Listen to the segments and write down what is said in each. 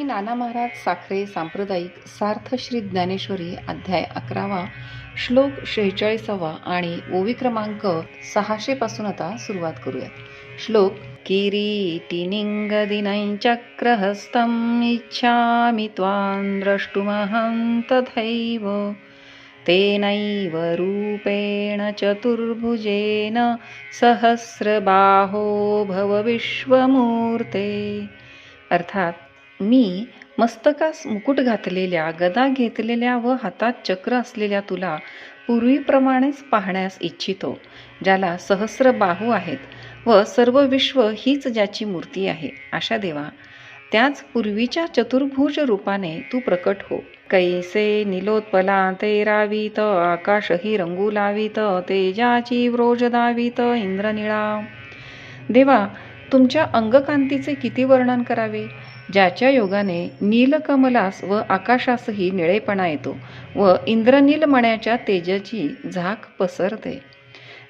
श्री नाना महाराज साखरे सांप्रदायिक सार्थ श्री ज्ञानेश्वरी अध्याय अकरावा श्लोक शेहेचाळीसावा आणि ओवी क्रमांक सहाशे पासून आता सुरुवात करूयात. श्लोक किरीटिनिङ्गदिनञ्चक्रहस्तम् इच्छामि त्वां द्रष्टुमहं तथैव तेनैव रूपेण चतुर्भुजेन सहस्रबाहो भव विश्वमूर्ते। अर्थात मी मस्तकास मुकुट घातलेल्या गदा घेतलेल्या व हातात चक्र असलेल्या तुला पूर्वीप्रमाणेच पाहण्यास इच्छितो ज्याला सहस्र बाहू आहेत व सर्व विश्व हीच ज्याची मूर्ती आहे अशा देवा. त्याच पूर्वीच्या चतुर्भुज रूपाने तू प्रकट हो. कैसे निलोत्पला ते रावीत आकाशही रंगू लावीत तेजाची व्रोज दावीत इंद्रनिळा. देवा तुमच्या अंगकांतीचे किती वर्णन करावे? ज्याच्या योगाने नीलकमलास व आकाशासही निळेपणा येतो व इंद्रनील मण्याच्या तेजाची झाक पसरते.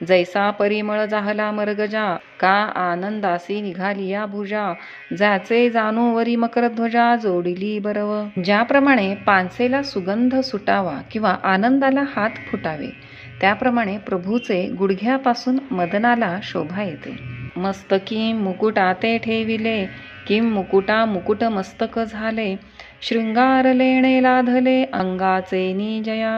जैसा परिमळ जाहला मरगजा का आनंदासी निघाली या भुजा जाचे जाणूवरी मकरध्वजा जोडिली बरव. ज्याप्रमाणे पानसेला सुगंध सुटावा किंवा आनंदाला हात फुटावे त्याप्रमाणे प्रभूचे गुडघ्यापासून मदनाला शोभा येते. मस्तकी मुकुटाते ठेविले किं मुकुटा मुकुट मस्तक झाले शृंगार लेणे लाधले अंगाचे निजया.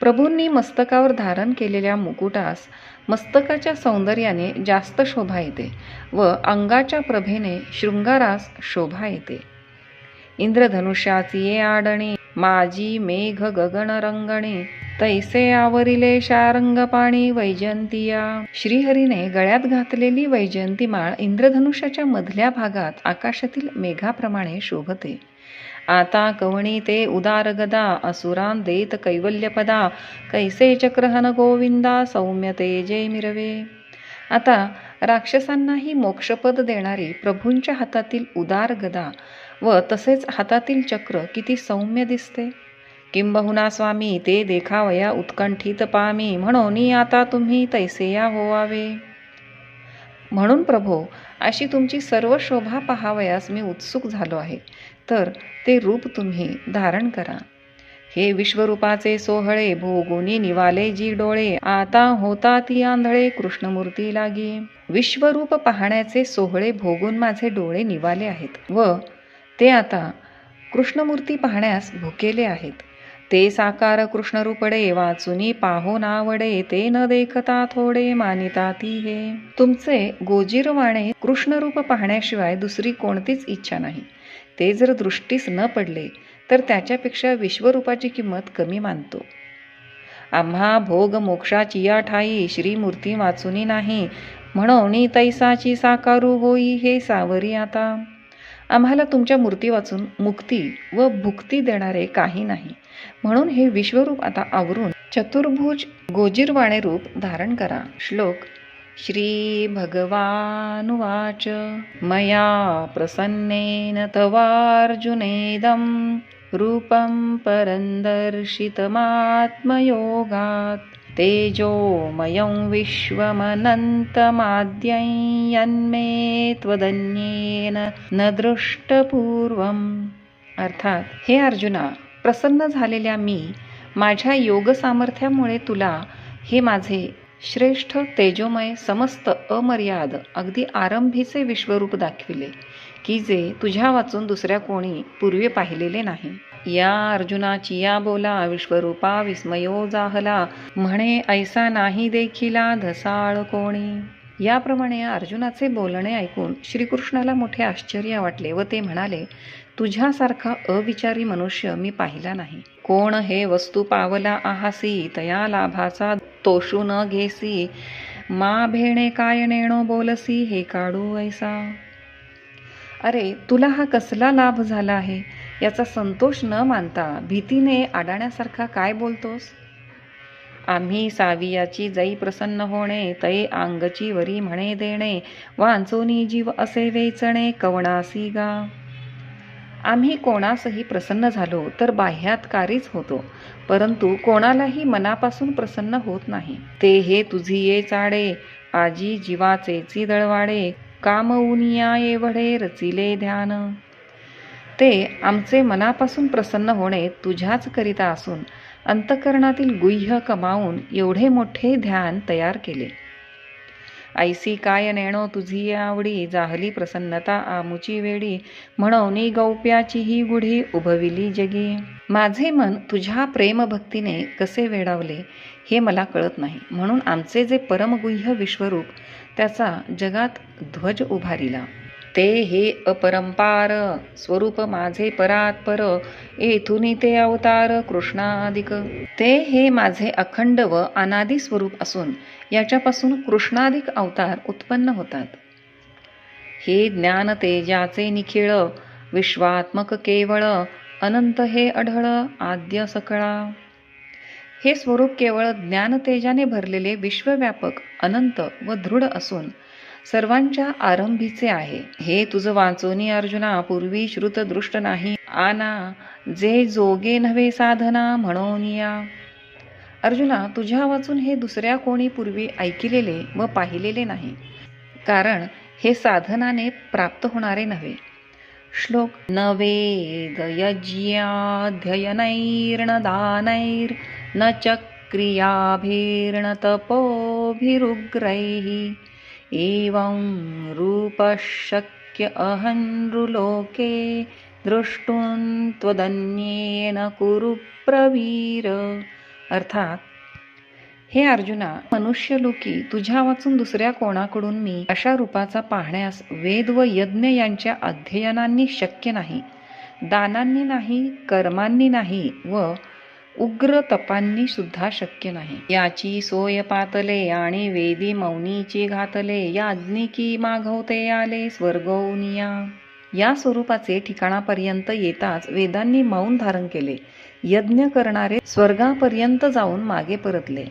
प्रभूंनी मस्तकावर धारण केलेल्या मुकुटास मस्तकाच्या सौंदर्याने जास्त शोभा येते व अंगाच्या प्रभेने शृंगारास शोभा येते. इंद्रधनुष्याची ये आडणे माझी मेघ गगन रंगणे तैसे आवरिले शारंग पाणी वैजंतिया श्रीहरीने गळ्यात घातलेली वैजयंती माळ इंद्रधनुष्याच्या मधल्या भागात आकाशातील मेघाप्रमाणे शोभते. आता कवणी ते उदार गदा असुरान देत कैवल्यपदा कैसे चक्रहन गोविंदा सौम्य तेजे मिरवे. आता राक्षसांनाही मोक्षपद देणारी प्रभूंच्या हातातील उदार गदा व तसेच हातातील चक्र किती सौम्य दिसते. किंबहुना स्वामी ते देखावया उत्कंठित पामी म्हणून आता तुम्ही तैसेया होवावे. म्हणून प्रभो अशी तुमची सर्व शोभा पहावयास मी उत्सुक झालो आहे. तर ते रूप तुम्ही धारण करा. हे विश्वरूपाचे सोहळे भोगुनी निवाले जी डोळे आता होता ती आंधळे कृष्णमूर्ती लागी. विश्वरूप पाहण्याचे सोहळे भोगून माझे डोळे निवाले आहेत. व ते आता कृष्णमूर्ती पाहण्यास भुकेले आहेत. ते साकार कृष्णरूपडे वाचुनी पाहो नावडे ते न देखता थोडे मानिता ती हे तुमचे गोजीरवाणे कृष्णरूप पाहण्याशिवाय दुसरी कोणतीच इच्छा नाही. ते जर दृष्टीस न पडले तर त्याच्यापेक्षा विश्वरूपाची किंमत कमी मानतो. आम्हा भोग मोक्षाची या ठाई श्रीमूर्ती वाचुनी नाही म्हणून तैसाची साकारू होई हे सावरी आता. आम्हाला तुमच्या मूर्ती वाचून मुक्ती व भुक्ती देणारे काही नाही. म्हणून हे विश्वरूप आता आवरून चतुर्भुज गोजीरवाणे रूप धारण करा. श्लोक श्री भगवानुवाच. मया प्रसन्नेन तवार्जुनेदं रूपं परन्दर्शितमात्मयोगात् तेजोमयं विश्वमनन्तमाद्यं यन्मे त्वदन्येन न दृष्टपूर्वम्। अर्थात हे अर्जुना प्रसन्न झालेल्या मी माझ्या योग सामर्थ्यामुळे तुला हे माझे श्रेष्ठ तेजोमय समस्त अमर्याद अगदी आरंभीचे विश्वरूप दाखविले की जे तुझ्या वाचून दुसऱ्या कोणी पूर्वी पाहिलेले नाही. या अर्जुनाची या बोला विश्वरूपा विस्मयो जाहला. म्हणे ऐसा नाही देखिला धसाळ कोणी. याप्रमाणे अर्जुनाचे बोलणे ऐकून श्रीकृष्णाला मोठे आश्चर्य वाटले व ते म्हणाले तुझ्यासारखा अविचारी मनुष्य मी पाहिला नाही. कोण हे वस्तू पावला आहासी तया लाभाचा तोषू न घेसी. मा भेणे काय नेणो बोलसी हे काढू ऐसा. अरे तुला हा कसला लाभ झाला आहे? याचा संतोष न मानता भीतीने अडाण्यासारखा काय बोलतोस? आम्ही सावियाची जई प्रसन्न होणे तये अंगची वरी म्हणे देणे वांचोनी जीव असे वेचणे कवणासी गा. आम्ही कोणासही प्रसन्न झालो तर बाह्यातकारीच होतो परंतु कोणालाही मनापासून प्रसन्न होत नाही. ते हे तुझी ये चाडे आजी जीवाचे दळवाडे काम उनिया एवढे रचिले ध्यान. ते आमचे मनापासून प्रसन्न होणे तुझ्याच करिता असून अंतकरणातील गुह्य कमावून एवढे मोठे ध्यान तयार केले. ऐसी काय नेणो तुझी आवडी जाहली प्रसन्नता आमुची वेडी म्हणून गौप्याची ही गुढी उभविली जगी. माझे मन तुझ्या प्रेमभक्तीने कसे वेडावले हे मला कळत नाही. म्हणून आमचे जे परमगुह्य विश्वरूप त्याचा जगात ध्वज उभारिला. ते हे अपरंपार स्वरूप माझे परात्पर येथून ते अवतार कृष्णाधिक ते हे माझे अखंड व अनादी स्वरूप असून याच्यापासून कृष्णाधिक अवतार उत्पन्न होतात. हे ज्ञान तेजाचे निखिळ विश्वात्मक केवळ अनंत हे अढळ आद्य सकळा. हे स्वरूप केवळ ज्ञानतेजाने भरलेले विश्वव्यापक अनंत व दृढ असून सर्वांच्या आरंभीचे आहे. हे तुझं वाचोनी अर्जुना. पूर्वी श्रुतदृष्ट नाही. आना जे जोगे नव्हे साधना म्हणून या. अर्जुना तुझ्या वाचून हे दुसऱ्या कोणी पूर्वी ऐकिलेले व पाहिलेले नाही. कारण हे साधनाने प्राप्त होणारे नव्हे. श्लोक न वेद न च क्रियाभिर्न तपोभिरुग्रैः एवं रूपशक्य अहन्नृलोके दृष्टुं त्वदन्येन कुरु प्रवीर। अर्थात हे अर्जुना मनुष्यलोकी तुझ्या वाचून दुसऱ्या कोणाकडून मी अशा रूपाचा पाहण्यास वेद व यज्ञ यांच्या अध्ययनांनी शक्य नाही दानांनी नाही कर्मांनी नाही व उग्र तपांनी सुद्धा शक्य नाही. याची सोय पातले आणि वेदी मौनीची घातले. या अग्निकी मागवते आले स्वर्गौनिया. या स्वरूपाचे ठिकाणापर्यंत येताच वेदांनी मौन धारण केले. यज्ञ करणारे स्वर्गापर्यंत जाऊन मागे परतले.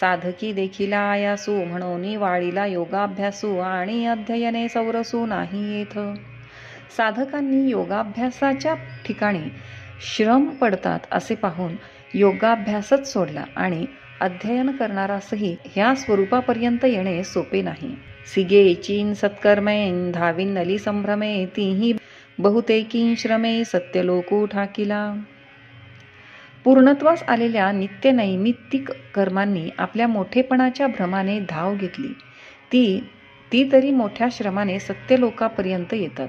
साधकी देखिला आयासू म्हणून वाळीला योगाभ्यासू आणि अध्ययने सौरसू नाही येथ साधकांनी योगाभ्यासाच्या ठिकाणी श्रम पडतात असे पाहून योगाभ्यासच सोडला आणि अध्ययन करणारासही ह्या स्वरूपापर्यंत येणे सोपे नाही. सिगे चीन सत्कर्मेन धाविन नली संभ्रमे तीही बहुतेकीन श्रमे सत्यलोकू ठाकिला. पूर्णत्वास आलेल्या नित्य नैमित्तिक कर्मांनी आपल्या मोठेपणाच्या भ्रमाने धाव घेतली. ती ती तरी मोठ्या श्रमाने सत्यलोकापर्यंत येतात.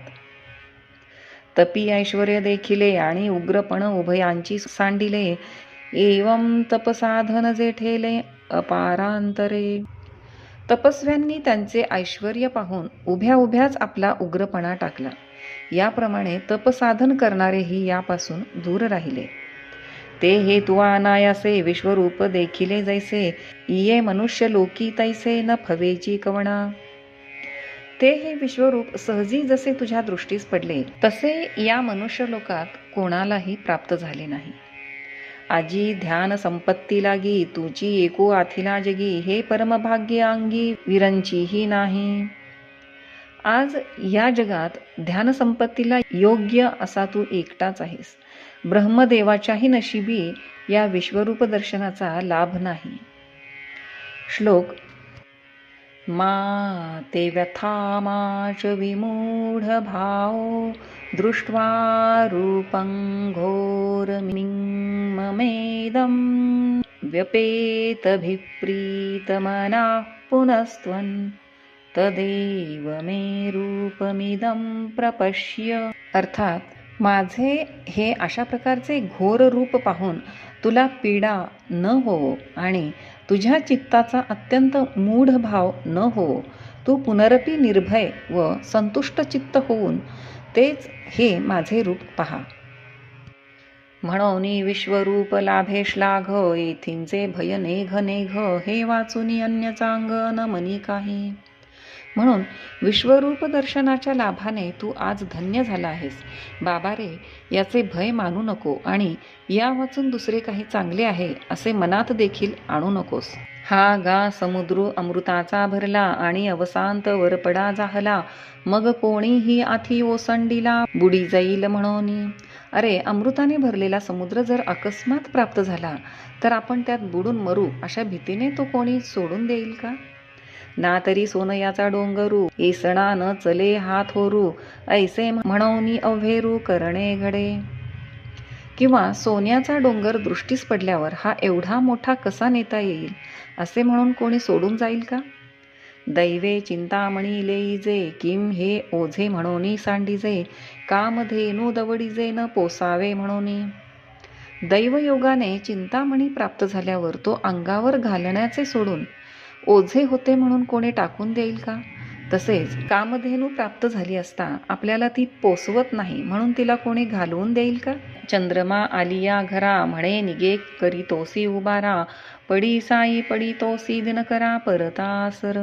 तपी ऐश्वर्य देखिले आणि उग्रपण उभयांची सांडिले. एवं तपसाधन जे ठेले अपारांतरे. तपस्व्यांनी त्यांचे ऐश्वर पाहून उभ्या उभ्याच आपला उग्रपणा टाकला. याप्रमाणे तपसाधन करणारेही यापासून दूर राहिले. ते हे तुवा अनायासे विश्वरूप देखिले जैसे. इये मनुष्य लोकी तैसे न फवेची कवणा. ते हे विश्वरूप सहजी जसे तुझ्या दृष्टीस पडले तसे या मनुष्य लोकात कोणालाही प्राप्त झाले नाही. आजी ध्यान संपत्ती लागी तुझी एकू आथिला जगी हे परमभाग्य अंगी विरंचीही नाही. आज या जगात ध्यान संपत्तीला योग्य असा तू एकटाच आहेस. ब्रह्मदेवाच्याही नशिबी या विश्वरूप दर्शनाचा लाभ नाही. श्लोक मा ते व्यथामाच भाव दृष्ट्वा रूपं घोरमिममेदं व्यपेतभिप्रीतमनाः पुनस्त्वन् तदेव मे रूपमिदं प्रपश्य अर्थात माझे हे अशा प्रकारचे घोर रूप पाहून तुला पीडा न होवो आणि तुझ्या चित्ताचा अत्यंत मूढ भाव न हो तू पुनरपी निर्भय व संतुष्ट चित्त होऊन तेच हे माझे रूप पहा. म्हणून विश्वरूप लाभे श्लाघ येथींचे भय नेघ नेघ हे वाचून अन्य चांग न मनी काही. म्हणून विश्वरूप दर्शनाच्या लाभाने तू आज धन्य झाला आहेस. बाबा रे याचे भय मानू नको आणि या वाचून दुसरे काही चांगले आहे असे मनात देखील आणू नकोस. हा गा समुद्र अमृताचा भरला आणि अवसांत वरपडा जाहला. मग कोणीही आथी ओसंडीला बुडी जाईल म्हणून. अरे अमृताने भरलेला समुद्र जर अकस्मात प्राप्त झाला तर आपण त्यात बुडून मरू अशा भीतीने तो कोणी सोडून देईल का? ना तरी सोनयाचा डोंगरू इसणा न चले हात होरू ऐसे म्हणवनी अव्हेरू करणे घडे. किंवा सोन्याचा डोंगर दृष्टीस पडल्यावर हा एवढा मोठा कसा नेता येईल? असे म्हणून कोणी सोडून जाईल का? दैवे चिंतामणी लेईजे किम हे ओझे म्हणोनी सांडीजे कामधेनू दवडीजे न पोसावे म्हणोनी. दैवयोगाने चिंतामणी प्राप्त झाल्यावर तो अंगावर घालण्याचे सोडून ओझे होते म्हणून कोणी टाकून देईल का? तसेच कामधेनू प्राप्त झाली असता आपल्याला ती पोसवत नाही म्हणून तिला कोणी घालवून देईल का? चंद्रमा आलिया घरा म्हणे निगे करी तोसी उबारा पडी साई पडी तोसी दिनकरा परतासर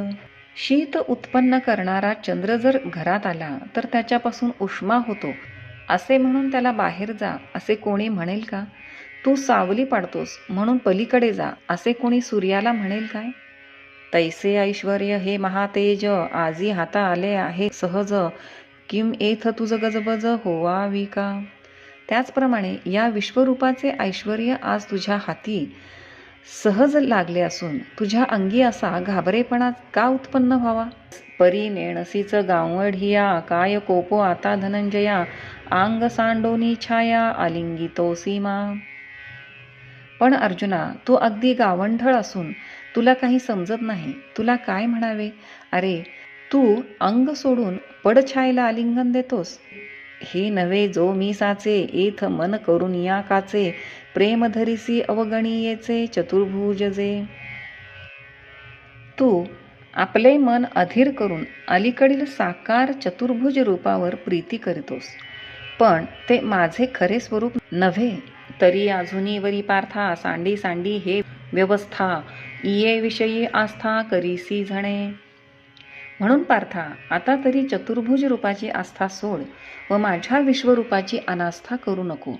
शीत उत्पन्न करणारा चंद्र जर घरात आला तर त्याच्यापासून उष्मा होतो. असे म्हणून त्याला बाहेर जा असे कोणी म्हणेल का? तू सावली पाडतोस म्हणून पलीकडे जा असे कोणी सूर्याला म्हणेल काय? तैसे ऐश्वर हे महातेज आजी हाता आले आहे सहज. किम एथ तुझ गजबज होवावी का? त्याचप्रमाणे या विश्वरूपाचे ऐश्वर आज तुझ्या हाती सहज लागले असून तुझ्या अंगी असा घाबरेपणा का उत्पन्न व्हावा? परी नेणसीच गावडिया काय कोपो आता धनंजया आंग सांडोनी छाया आलिंगितो सीमा. पण अर्जुना तू अगदी गावंढळ असून तुला काही समजत नाही. तुला काय म्हणावे? अरे तू अंग सोडून पडछायला आलिंगन देतोस. हे नव्हे जो मी साचे एथ मन करून या काचे प्रेम धरिसी अवगणीयेचे चतुर्भुज जे तू आपले मन अधीर करून अलीकडील साकार चतुर्भुज रूपावर प्रीती करतोस. पण ते माझे खरे स्वरूप नव्हे. तरी अजूनी वरी पार्था सांडी सांडी हे व्यवस्था इये विषयी आस्था करीसी झणे. म्हणून पार्था आता तरी चतुर्भुज रूपाची आस्था सोड व माझ्या विश्वरूपाची अनास्था करू नको.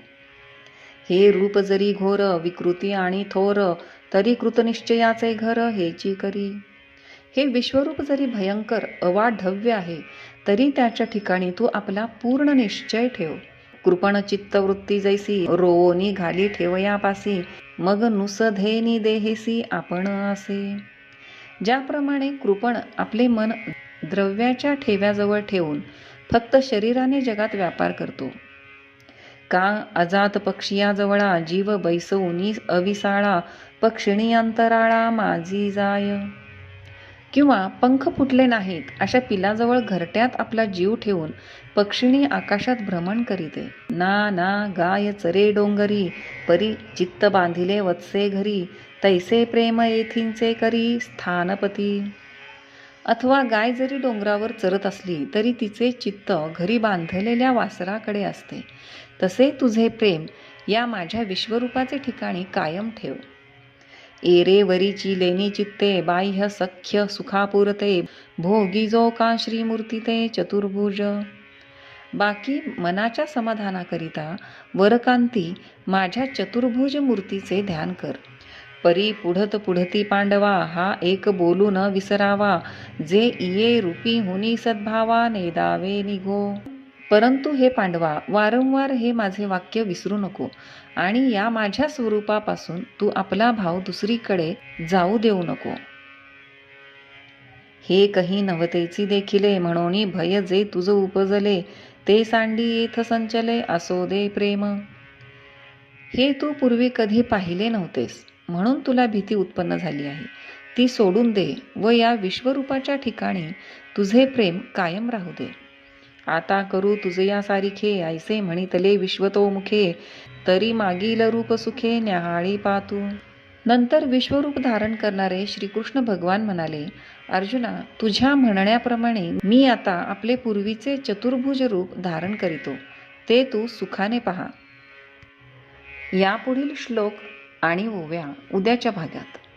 हे रूप जरी घोर विकृती आणि थोर तरी कृतनिश्चयाचे घर हेची करी. हे विश्वरूप जरी भयंकर अवाढव्य आहे तरी त्याच्या ठिकाणी तू आपला पूर्ण निश्चय ठेव. कृपण चित्तवृत्ती जैसी रोवोनी घाली ठेवयापासी मग नुसधेनी देहेसी आपण असे. ज्याप्रमाणे कृपण आपले मन द्रव्याच्या ठेव्याजवळ ठेवून फक्त शरीराने जगात व्यापार करतो. का अजात पक्षियाजवळा जीव बैसवनी अविसाळा पक्षिणी अंतराळा माझी जाय. किंवा पंख फुटले नाहीत अशा पिलाजवळ घरट्यात आपला जीव ठेवून पक्षिणी आकाशात भ्रमण करीते. ना ना गाय चरे डोंगरी परी चित्त बांधिले वत्से घरी तैसे प्रेम येथींचे करी स्थानपती. अथवा गाय जरी डोंगरावर चरत असली तरी तिचे चित्त घरी बांधलेल्या वासराकडे असते. तसे तुझे प्रेम या माझ्या विश्वरूपाचे ठिकाणी कायम ठेव. एरे वरीची लेनी चित्ते बाह्य सख्य सुखापुरते भोगी जो का श्रीमूर्ती ते चतुर्भुज. बाकी मनाच्या समाधानाकरिता वरकांती माझ्या चतुर्भुज मूर्तीचे ध्यान कर. परी पुढत पुढती पांडवा हा एक बोलू न विसरावा जे इये रूपी हुनी सद्भावा नेदावे निघो. परंतु हे पांडवा वारंवार हे माझे वाक्य विसरू नको आणि या माझ्या स्वरूपापासून तू आपला भाव दुसरीकडे जाऊ देऊ नको. हे कही नवतेची देखिले म्हणून भय जे तुझ उपजले ते सांडी येथ संचले असो दे प्रेम. हे तू पूर्वी कधी पाहिले नव्हतेस म्हणून तुला भीती उत्पन्न झाली आहे. ती सोडून दे व या विश्वरूपाच्या ठिकाणी तुझे प्रेम कायम राहू दे. आता करू तुझे या सारिखे ऐसे म्हणितले विश्वतोमुखे. तरी मागील रूप सुखे न्याहाळी पातू नंतर विश्वरूप धारण करणारे श्रीकृष्ण भगवान म्हणाले अर्जुना तुझ्या म्हणण्याप्रमाणे मी आता आपले पूर्वीचे चतुर्भुज रूप धारण करीतो. ते तू सुखाने पहा. यापुढील श्लोक आणि ओव्या उद्याच्या भागात.